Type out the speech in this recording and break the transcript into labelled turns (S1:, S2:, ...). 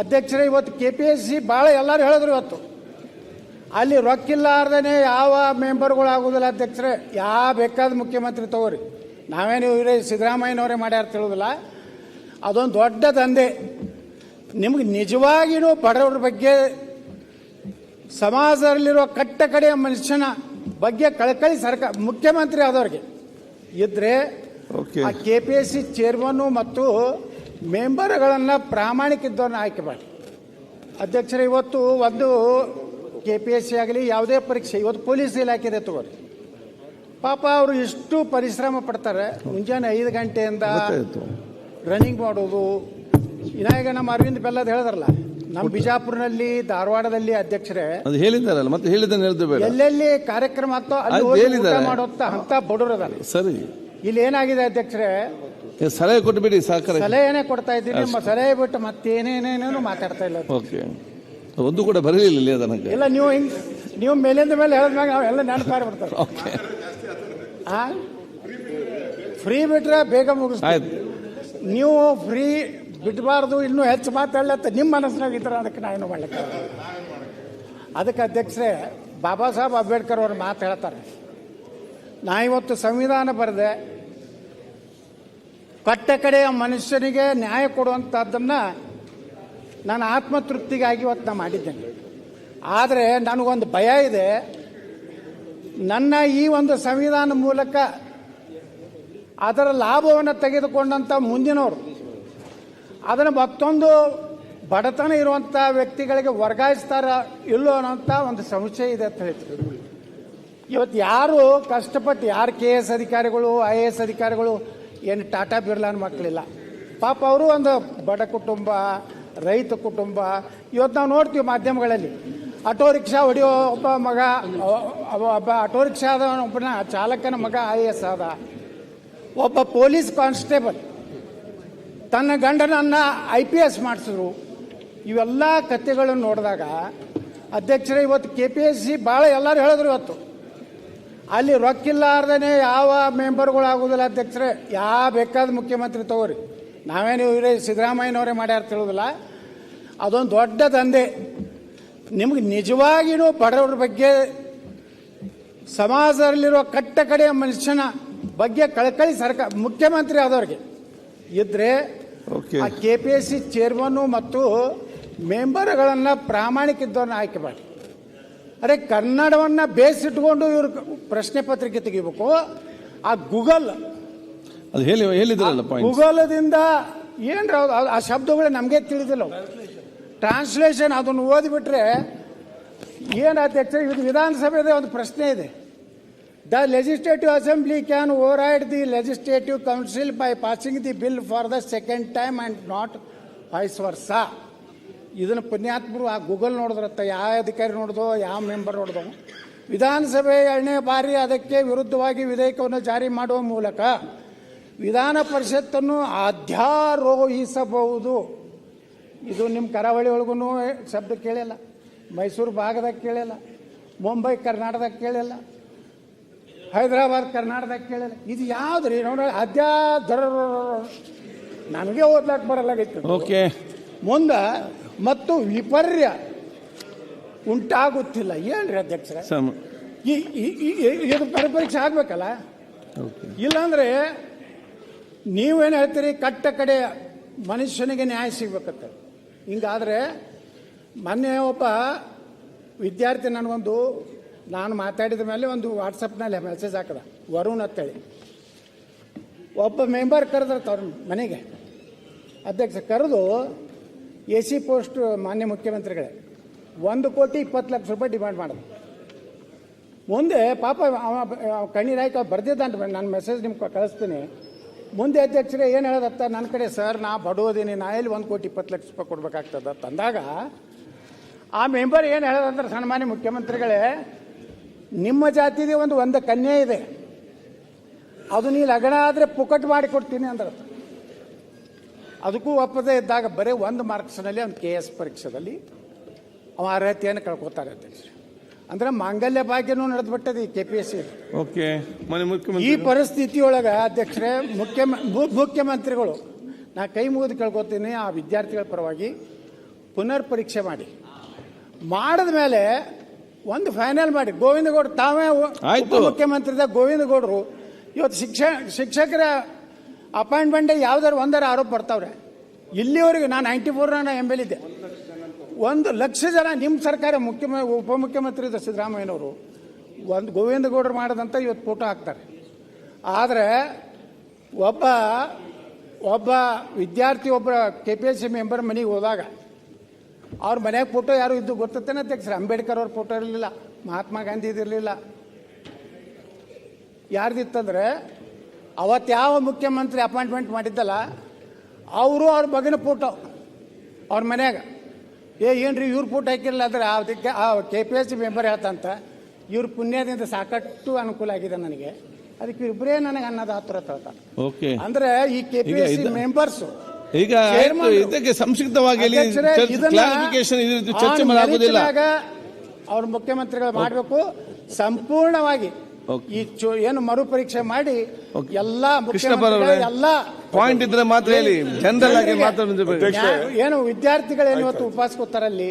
S1: ಅಧ್ಯಕ್ಷರೇ ಇವತ್ತು K P S C ಭಾಳ ಎಲ್ಲರೂ ಹೇಳಿದ್ರು ಇವತ್ತು. ಅಲ್ಲಿ ರೊಕ್ಕಿಲ್ಲಾರ್ದೇ ಯಾವ ಮೆಂಬರ್ಗಳು ಆಗೋದಿಲ್ಲ ಅಧ್ಯಕ್ಷರೇ ಯಾವ ಬೇಕಾದ ಮುಖ್ಯಮಂತ್ರಿ ತಗೋರಿ. ನಾವೇನು ಇವರೇ ಸಿದ್ದರಾಮಯ್ಯನವರೇ ಮಾಡ್ಯಾರ ತಿಳಿದಿಲ್ಲ ಅದೊಂದು ದೊಡ್ಡ ದಂಧೆ. ನಿಮಗೆ ನಿಜವಾಗಿಯೂ ಬಡವ್ರ ಬಗ್ಗೆ ಸಮಾಜದಲ್ಲಿರೋ ಕಟ್ಟ ಕಡೆಯ ಮನುಷ್ಯನ ಬಗ್ಗೆ ಕಳಕಳಿ ಸರ್ಕಾರ ಮುಖ್ಯಮಂತ್ರಿ ಆದವ್ರಿಗೆ. ಇದ್ರೆ
S2: ಓಕೆ
S1: ಆ ಕೆ ಪಿ ಎಸ್ ಸಿ ಚೇರ್ಮನ್ನು ಮತ್ತು ಮೆಂಬರ್ಗಳನ್ನು ಪ್ರಾಮಾಣಿಕ ಇದ್ದವ್ರನ್ನ ಆಯ್ಕೆ ಮಾಡಿ. ಅಧ್ಯಕ್ಷರು ಇವತ್ತು ಒಂದು ಕೆ ಪಿ ಎಸ್ ಸಿ ಆಗಲಿ ಯಾವುದೇ ಪರೀಕ್ಷೆ ಇವತ್ತು ಪೊಲೀಸ್ ಇಲಾಖೆ ತಗೋರಿ. ಪಾಪ ಅವರು ಇಷ್ಟು ಪರಿಶ್ರಮ ಪಡ್ತಾರೆ. ಮುಂಜಾನೆ ಐದು ಗಂಟೆಯಿಂದ ರನ್ನಿಂಗ್ ಮಾಡೋದು. ಇನ್ನಾಗ ನಮ್ಮ ಅರವಿಂದ್ ಬೆಲ್ಲದ್ ಹೇಳಿದ್ರಲ್ಲ ನಮ್ಮ ಬಿಜಾಪುರನಲ್ಲಿ ಧಾರವಾಡದಲ್ಲಿ ಅಧ್ಯಕ್ಷರೇ
S2: ಅದು ಹೇಳಿದ್ದಾರಲ್ಲ ಮತ್ತೆ ಹೇಳಿದ್ದನ್ನು ಹೇಳ್ದು ಬೇಡ.
S1: ಎಲ್ಲೆಲ್ಲಿ ಕಾರ್ಯಕ್ರಮ ಆಗ್ತೋ ಅಲ್ಲಿ ಹೋಗಿ ಊಟ ಮಾಡೋತ್ತ ಅಂತ ಬಡವರು ಅದಾರೆ
S2: ಸರಿ.
S1: ಇಲ್ಲಿ ಏನಾಗಿದೆ ಅಧ್ಯಕ್ಷರೇ
S2: ಏ, ಸಲಹೆ ಕೊಟ್ಟುಬಿಡಿ ಸಹಕಾರ.
S1: ಸಲಹೆನೇ ಕೊಡ್ತಾ ಇದ್ದೀನಿ ನಿಮ್ಮ ಸಲಹೆ ಬಿಟ್ಟು ಮತ್ತೇನೇನೇನೇನು ಮಾತಾಡ್ತಾ ಇಲ್ಲ
S2: ಓಕೆ. ಒಂದು ಕೂಡ ಬರಲಿಲ್ಲ ಇಲ್ಲಿ ನನಗೆ.
S1: ಇಲ್ಲ ನೀವು ಹಿಂಗೆ ನೀವು ಮೇಲಿಂದ ಮೇಲೆ ಹೇಳಿದ್ಮ್ಯಾಗ ಅವೆಲ್ಲ ನೆನಪಾರಿ ಬರ್ತಾರೆ
S2: ಓಕೆ.
S1: ಆ? ಫ್ರೀ ಬಿಟ್ರೆ ಬೇಗ ಮುಗಿಸ್ತೀನಿ
S2: ಆಯ್ತು.
S1: ನೀವು ಫ್ರೀ ಬಿಡಬಾರ್ದು ಇನ್ನೂ ಹೆಚ್ಚು ಮಾತಾಡ್ಲತ್ತ ನಿಮ್ಮ ಮನಸ್ಸಿನಾಗ ಇದ್ರೆ ಅದಕ್ಕೆ ನಾ ಏನು ಮಾಡ್ಲಿಕ್ಕೆ ಅದಕ್ಕೆ ಅಧ್ಯಕ್ಷರೇ ಬಾಬಾ ಸಾಹೇಬ್ ಅಂಬೇಡ್ಕರ್ ಅವ್ರ ಮಾತು ಹೇಳ್ತಾರೆ. ನಾ ಇವತ್ತು ಸಂವಿಧಾನ ಬರೆದೆ ಕಟ್ಟ ಕಡೆಯ ಮನುಷ್ಯನಿಗೆ ನ್ಯಾಯ ಕೊಡುವಂಥದ್ದನ್ನು ನಾನು ಆತ್ಮತೃಪ್ತಿಗಾಗಿ ಇವತ್ತು ನಾ ಮಾಡಿದ್ದೇನೆ. ಆದರೆ ನನಗೊಂದು ಭಯ ಇದೆ. ನನ್ನ ಈ ಒಂದು ಸಂವಿಧಾನ ಮೂಲಕ ಅದರ ಲಾಭವನ್ನು ತೆಗೆದುಕೊಂಡಂಥ ಮುಂದಿನವರು, ಅದನ್ನು ಮತ್ತೊಂದು ಬಡತನ ಇರುವಂಥ ವ್ಯಕ್ತಿಗಳಿಗೆ ವರ್ಗಾಯಿಸ್ತಾರ ಇಲ್ಲೋ ಅನ್ನೋಂಥ ಒಂದು ಸಂಶಯ ಇದೆ ಅಂತ ಹೇಳ್ತೀವಿ ಇವತ್ತು ಯಾರು ಕಷ್ಟಪಟ್ಟು ಯಾರು ಕೆ ಎಸ್ ಅಧಿಕಾರಿಗಳು, ಐ ಎ ಎಸ್ ಅಧಿಕಾರಿಗಳು ಏನು ಟಾಟಾ ಬಿರ್ಲಾನ್ ಮಕ್ಕಳಿಲ್ಲ. ಪಾಪ ಅವರು ಒಂದು ಬಡ ಕುಟುಂಬ, ರೈತ ಕುಟುಂಬ. ಇವತ್ತು ನಾವು ನೋಡ್ತೀವಿ ಮಾಧ್ಯಮಗಳಲ್ಲಿ. ಆಟೋ ರಿಕ್ಷಾ ಹೊಡೆಯೋ ಒಬ್ಬ ಮಗ ಒಬ್ಬ ಆಟೋ ರಿಕ್ಷಾದ ಒಬ್ಬನ ಚಾಲಕನ ಮಗ ಐ ಎಸ್ ಆದ. ಒಬ್ಬ ಪೊಲೀಸ್ ಕಾನ್ಸ್ಟೇಬಲ್. ತನ್ನ ಗಂಡನನ್ನು ಐ ಪಿ ಎಸ್ ಮಾಡಿಸಿದ್ರು. ಇವೆಲ್ಲ ಕಥೆಗಳನ್ನು ನೋಡಿದಾಗ ಅಧ್ಯಕ್ಷರೇ ಇವತ್ತು ಕೆ ಪಿ ಎಸ್ ಸಿ ಭಾಳ ಎಲ್ಲರೂ ಹೇಳಿದ್ರು ಇವತ್ತು. ಅಲ್ಲಿ ರೊಕ್ಕಿಲ್ಲಾರ್ದೇ ಯಾವ ಮೆಂಬರ್ಗಳು ಆಗೋದಿಲ್ಲ ಅಧ್ಯಕ್ಷರೇ. ಯಾವ ಬೇಕಾದ ಮುಖ್ಯಮಂತ್ರಿ ತಗೋರಿ. ನಾವೇನು ಇವರೇ ಸಿದ್ದರಾಮಯ್ಯನವರೇ ಮಾಡ್ಯಾರ ತಿಳಿದಿಲ್ಲ ಅದೊಂದು ದೊಡ್ಡ ದಂಧೆ. ನಿಮ್ಗೆ ನಿಜವಾಗಿಯೂ ಬಡವ್ರ ಬಗ್ಗೆ ಸಮಾಜದಲ್ಲಿರುವ ಕಟ್ಟ ಕಡೆಯ ಮನುಷ್ಯನ ಬಗ್ಗೆ ಕಳಕಳಿ ಸರ್ಕಾರ ಮುಖ್ಯಮಂತ್ರಿ ಆದವ್ರಿಗೆ. ಇದ್ರೆ ಕೆ ಪಿ ಎಸ್ ಸಿ ಚೇರ್ಮನ್ನು ಮತ್ತು ಮೆಂಬರ್ಗಳನ್ನು ಪ್ರಾಮಾಣಿಕ ಇದ್ದವ್ರನ್ನ ಆಯ್ಕೆ ಮಾಡಿ. ಅರೆ ಕನ್ನಡವನ್ನು ಬೇಸಿಟ್ಕೊಂಡು ಇವರು ಪ್ರಶ್ನೆ ಪತ್ರಿಕೆ ತೆಗಿಬೇಕು. ಆ ಗೂಗಲ್.
S2: ಅದು ಹೇಳಿ ಹೇಳಿದ್ರಲ್ಲ
S1: ಗೂಗಲದಿಂದ ಏನ್ರ ಅದು- ಆ- ಶಬ್ದಗಳು ನಮಗೆ ತಿಳಿದಿಲ್ಲ. ಟ್ರಾನ್ಸ್ಲೇಷನ್ ಅದನ್ನು ಓದಿಬಿಟ್ರೆ ಏನು ಅಧ್ಯಕ್ಷ ಇದು ವಿಧಾನಸಭೆದ ಒಂದು ಪ್ರಶ್ನೆ ಇದೆ. The legislative assembly can override the legislative council by passing the bill for the second time and not vice versa ಇದನ್ನು ಪುಣ್ಯಾತ್ಮರು ಆ ಗೂಗಲ್ ನೋಡಿದ್ರತ್ತ ಯಾವ ಅಧಿಕಾರಿ ನೋಡ್ದೋ ಯಾವ ಮೆಂಬರ್ ನೋಡ್ದೋ. ವಿಧಾನಸಭೆ ಎರಡನೇ ಬಾರಿ ಅದಕ್ಕೆ ವಿರುದ್ಧವಾಗಿ ವಿಧೇಯಕವನ್ನು ಜಾರಿ ಮಾಡುವ ಮೂಲಕ ವಿಧಾನ ಪರಿಷತ್ತನ್ನು ಅಧ್ಯಾರೋಹಿಸಬಹುದು ಇದು ನಿಮ್ಮ ಕರಾವಳಿ ಒಳಗೂ ಶಬ್ದ ಕೇಳಿಲ್ಲ. ಮೈಸೂರು ಭಾಗದಾಗ ಕೇಳಿಲ್ಲ. ಮುಂಬೈ ಕರ್ನಾಟಕದಾಗ ಕೇಳಿಲ್ಲ. ಹೈದರಾಬಾದ್ ಕರ್ನಾಟಕದಾಗ ಕೇಳಿಲ್ಲ. ಇದು ಯಾವ್ದು ರೀ ನೋಡಿ ಅಧ್ಯಾಧರ ನನಗೆ ಓದ್ಲಾಕ್ ಬರಲಾಗಿತ್ತು
S2: ಓಕೆ
S1: ಮುಂದೆ ಮತ್ತು ವಿಪರ್ಯ ಉಂಟಾಗುತ್ತಿಲ್ಲ. ಏನ್ರಿ ಅಧ್ಯಕ್ಷರ? ಇದು ಪರಿಪರೀಕ್ಷೆ ಆಗ್ಬೇಕಲ್ಲ? ಇಲ್ಲಾಂದ್ರೆ ನೀವೇನು ಹೇಳ್ತೀರಿ? ಕಟ್ಟ ಕಡೆ ಮನುಷ್ಯನಿಗೆ ನ್ಯಾಯ ಸಿಗ್ಬೇಕಂತ. ಹಿಂಗಾದ್ರೆ ಮೊನ್ನೆ ಒಬ್ಬ ವಿದ್ಯಾರ್ಥಿ ನನಗೊಂದು ನಾನು ಮಾತಾಡಿದ ಮೇಲೆ ಒಂದು ವಾಟ್ಸಪ್ನಲ್ಲಿ ಮೆಸೇಜ್ ಹಾಕದ ವರುಣ್ ಅಂತೇಳಿ. ಒಬ್ಬ ಮೆಂಬರ್ ಕರೆದ್ರೆ ಅವ್ರ ಮನೆಗೆ. ಅಧ್ಯಕ್ಷ ಕರೆದು ಎ ಸಿ ಪೋಸ್ಟ್ ಮಾನ್ಯ ಮುಖ್ಯಮಂತ್ರಿಗಳೇ, ಒಂದು ಕೋಟಿ ಇಪ್ಪತ್ತು ಲಕ್ಷ ರೂಪಾಯಿ ಡಿಮ್ಯಾಂಡ್ ಮಾಡೋದು ಮುಂದೆ ಪಾಪ ಅವ ಅವ ಕಣ್ಣೀರು ಹಾಕಿ ಅವ್ರು ಬರ್ದಿದ್ದಾನೆ ನಾನು ಮೆಸೇಜ್ ನಿಮ್ಗೆ ಕಳಿಸ್ತೀನಿ. ಮುಂದೆ ಅಧ್ಯಕ್ಷರೇ ಏನು ಹೇಳೋದತ್ತ ನನ್ನ ಕಡೆ ಸರ್, ನಾ ಬಡೋದೀನಿ ನಾ ಎಲ್ಲಿ ಒಂದು ಕೋಟಿ ಇಪ್ಪತ್ತು ಲಕ್ಷ ರೂಪಾಯಿ ಕೊಡ್ಬೇಕಾಗ್ತದ ತಂದಾಗ ಆ ಮೆಂಬರ್ ಏನು ಹೇಳೋದಂದ್ರೆ ಸನ್ಮಾನ್ಯ ಮುಖ್ಯಮಂತ್ರಿಗಳೇ, ನಿಮ್ಮ ಜಾತಿಗೆ ಒಂದು ಒಂದು ಕನ್ಯೆ ಇದೆ. ಅದು ನೀ ಲಗ್ನ ಆದರೆ ಪುಕಟ್ ಮಾಡಿ ಕೊಡ್ತೀನಿ ಅಂದ್ರೆ ಅದಕ್ಕೂ ಒಪ್ಪದೇ ಇದ್ದಾಗ ಬರೀ ಒಂದು ಮಾರ್ಕ್ಸ್ನಲ್ಲಿ ಒಂದು ಕೆ ಎಸ್ ಪರೀಕ್ಷೆದಲ್ಲಿ ಅವ ಅರ್ಹತೆಯನ್ನು ಕಳ್ಕೊತಾರೆ ಅಧ್ಯಕ್ಷ. ಅಂದ್ರೆ ಮಾಂಗಲ್ಯ ಭಾಗ್ಯನೂ ನಡೆದ್ಬಿಟ್ಟದೆ ಈ K P S C.
S2: Okay ಮನೆ
S1: ಈ
S2: ಮುಖ್ಯಮಂತ್ರಿ
S1: ಪರಿಸ್ಥಿತಿಯೊಳಗೆ ಅಧ್ಯಕ್ಷರೇ ಮುಖ್ಯ ಮುಖ್ಯಮಂತ್ರಿಗಳು ನಾ ಕೈ ಮುಗಿದು ಕೇಳ್ಕೊತೀನಿ ಆ ವಿದ್ಯಾರ್ಥಿಗಳ ಪರವಾಗಿ ಪುನರ್ ಪರೀಕ್ಷೆ ಮಾಡಿ. ಮಾಡಿದ ಮೇಲೆ ಒಂದು ಫೈನಲ್ ಮಾಡಿ. ಗೋವಿಂದಗೌಡ ತಾವೇ
S2: ಆಯ್ತು.
S1: ಗೋವಿಂದಗೌಡರು ಇವತ್ತು ಶಿಕ್ಷ ಶಿಕ್ಷಕರ ಅಪಾಯಿಂಟ್ಮೆಂಟ್ ಯಾವ್ದಾರು ಒಂದರ ಆರೋಪ ಬರ್ತಾವ್ರೆ. ಇಲ್ಲಿವರೆಗೆ ನಾನು ನೈಂಟಿ ಫೋರ್ ನಾನು ಎಂ ಎಲ್ ಇದ್ದೆ. ಒಂದು ಲಕ್ಷ ಜನ ನಿಮ್ಮ ಸರ್ಕಾರ ಮುಖ್ಯಮ, ಉಪಮುಖ್ಯಮಂತ್ರಿ ಇದ್ದ ಸಿದ್ದರಾಮಯ್ಯನವರು ಒಂದು ಗೋವಿಂದ ಗೌಡರು ಮಾಡಿದಂಥ ಇವತ್ತು ಫೋಟೋ ಹಾಕ್ತಾರೆ. ಆದರೆ ಒಬ್ಬ ಒಬ್ಬ ವಿದ್ಯಾರ್ಥಿ, ಒಬ್ಬ K P S C member ಮನೆಗೆ ಹೋದಾಗ ಅವ್ರ ಮನೆಯಾಗ ಫೋಟೋ ಯಾರು ಇದ್ದು ಗೊತ್ತೇನೆ ಅಧ್ಯಕ್ಷರ? ಅಂಬೇಡ್ಕರ್ ಅವ್ರ ಫೋಟೋ ಇರಲಿಲ್ಲ, ಮಹಾತ್ಮ ಗಾಂಧಿ ಯಾರ್ದಿತ್ತಂದರೆ ಯಾರ್ದಿತ್ತಂದ್ರೆ ಅವತ್ತು ಯಾವ ಮುಖ್ಯಮಂತ್ರಿ ಅಪಾಯಿಂಟ್ಮೆಂಟ್ ಮಾಡಿದ್ದಲ್ಲ ಅವರು ಅವ್ರ ಮಗನ ಫೋಟೋ ಅವ್ರ ಮನ್ಯಾಗ. ಏ ಏನ್ರಿ ಇವ್ರ ಫೋಟೋ ಹಾಕಿರಲಿಲ್ಲ ಅಂದ್ರೆ ಅದಕ್ಕೆ ಆ K P S C member ಹೇಳ್ತಂತ ಇವ್ರ ಪುಣ್ಯದಿಂದ ಸಾಕಷ್ಟು ಅನುಕೂಲ ಆಗಿದೆ ನನಗೆ. ಅದಕ್ಕೆ ಇಬ್ಬರೇ ನನಗೆ ಅನ್ನೋದು ಹೇಳ್ತಾರೆ.
S2: ಓಕೆ.
S1: ಅಂದ್ರೆ ಈ K P S C members
S2: ಈಗ ಇದಕ್ಕೆ ಸಂಕ್ಷಿಪ್ತವಾಗಿ ಚರ್ಚೆ
S1: ಅವ್ರ ಮುಖ್ಯಮಂತ್ರಿಗಳು ಮಾಡಬೇಕು. ಸಂಪೂರ್ಣವಾಗಿ. ಈ ಚು- ಏನು ಮರು ಪರೀಕ್ಷೆ ಮಾಡಿ. ಎಲ್ಲಾ ಎಲ್ಲ
S2: ಪಾಯಿಂಟ್ ಇದ್ರೆ ಮಾತ್ರ ಹೇಳಿ ಜನರಲ್ ಆಗಿ ಮಾತಾಡೋದು
S1: ಏನು ವಿದ್ಯಾರ್ಥಿಗಳು ಏನು ಇವತ್ತು ಉಪವಾಸ ಕೂತಾರಲ್ಲಿ